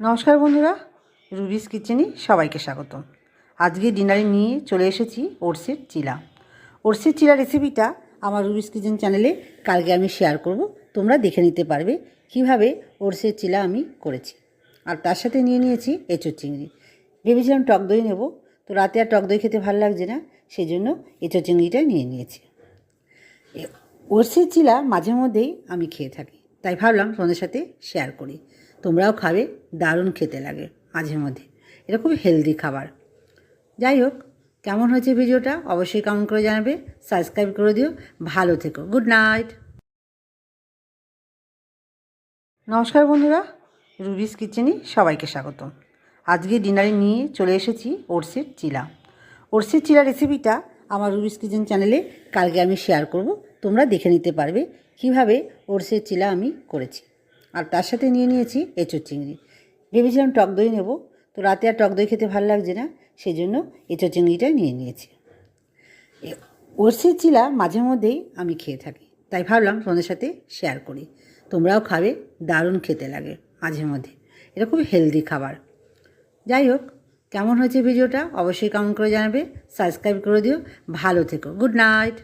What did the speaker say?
নমস্কার বন্ধুরা, রুবিস কিচেনে সবাইকে স্বাগত আজকে ডিনারে নিয়ে চলে এসেছি ওটসের চিলা। ওটসের চিলা রেসিপিটা আমার রুবিস কিচেন চ্যানেলে কালকে আমি শেয়ার করব। তোমরা দেখে নিতে পারবে কীভাবে ওটসের চিলা আমি করেছি। আর তার সাথে নিয়ে নিয়েছি এঁচোর চিংড়ি। ভেবেছিলাম টক দই নেব, তো রাতে আর টক দই খেতে ভালো লাগছে না সেই জন্য এঁচোর চিংড়িটা নিয়ে নিয়েছি। ওটসের চিলা মাঝে মধ্যেই আমি খেয়ে থাকি, তাই ভাবলাম তোমাদের সাথে শেয়ার করি। তোমরাও খাবে, দারুণ খেতে লাগে মাঝে মধ্যে। এটা খুব হেলদি খাবার। যাই হোক, কেমন হয়েছে ভিডিওটা অবশ্যই কেমন করে জানাবে সাবস্ক্রাইব করে দিও, ভালো থেকো গুড নাইট নমস্কার বন্ধুরা, রুবিস কিচেনে সবাইকে স্বাগত আজকে ডিনারে নিয়ে চলে এসেছি ওটসের চিলা। ওটসের চিলা রেসিপিটা আমার রুবিস কিচেন চ্যানেলে কালকে আমি শেয়ার করব, তোমরা দেখে নিতে পারবে কীভাবে ওটসের চিলা আমি করেছি। আর তার সাথে নিয়ে নিয়েছি এঁচোর চিংড়ি। ভেবেছিলাম টক দই নেব, তো রাতে আর টক দই খেতে ভালো লাগছে না সেই জন্য এঁচোর চিংড়িটা নিয়ে নিয়েছি। ওটসের চিলা মাঝে মধ্যেই আমি খেয়ে থাকি, তাই ভাবলাম তোমাদের সাথে শেয়ার করি। তোমরাও খাবে, দারুণ খেতে লাগে মাঝে মধ্যে, এটা খুব হেলদি খাবার। যাই হোক, কেমন হয়েছে ভিডিওটা অবশ্যই কেমন করে জানাবে সাবস্ক্রাইব করে দিও, ভালো থেকো গুড নাইট